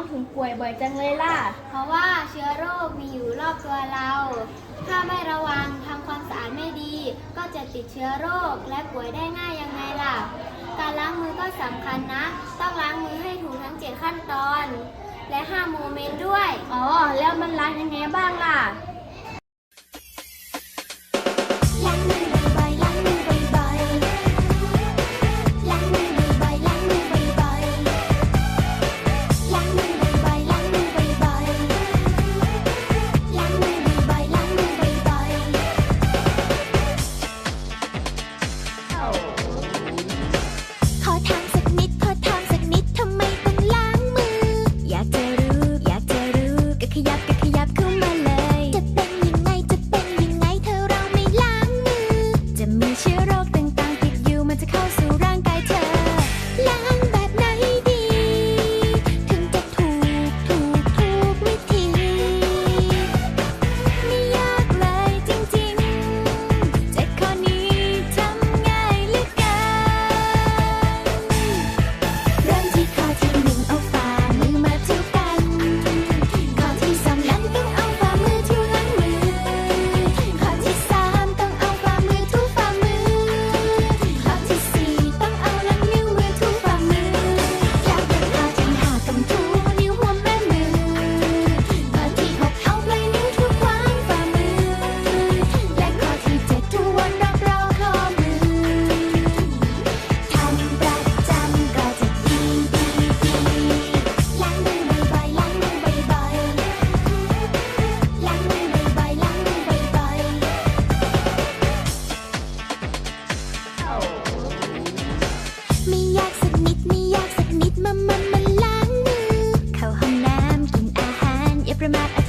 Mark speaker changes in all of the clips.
Speaker 1: องถึงป่วยบ่อยจังเลยล่ะ
Speaker 2: เพราะว่าเชื้อโรคมีอยู่รอบตัวเรา ถ้าไม่ระวังทำความสะอาดไม่ดี ก็จะติดเชื้อโรคและป่วยได้ง่ายยังไงล่ะ การล้างมือก็สำคัญนะ ต้องล้างมือให้ถูกทั้งเจ็ดขั้นตอน และห้าโมเมนต์ด้วย อ๋อ แล้วมันล้างยังไงบ้างล่ะ Wow. Laundromat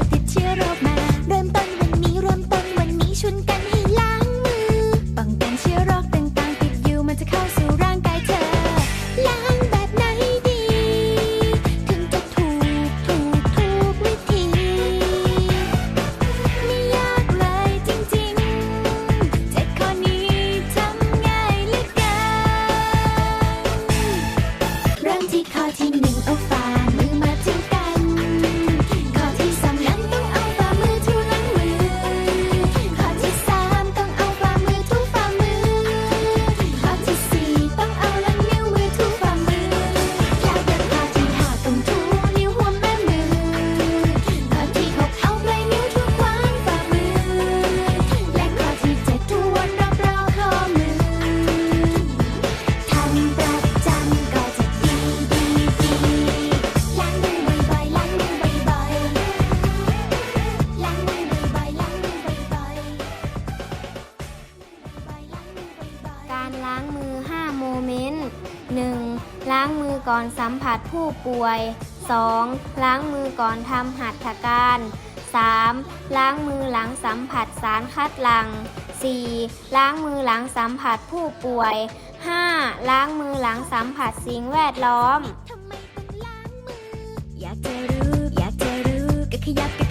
Speaker 2: การล้างมือ 5 โมเมนต์ 1. ล้างมือก่อนสัมผัสผู้ป่วย 2. ล้างมือก่อนทำหัตถการ 3. ล้างมือหลังสัมผัสสารคัดหลัง 4. ล้างมือหลังสัมผัสผู้ป่วย 5. ล้างมือหลังสัมผัสสิ่งแวดล้อม อยากจะรู้อยากจะรู้ก็ขยับก็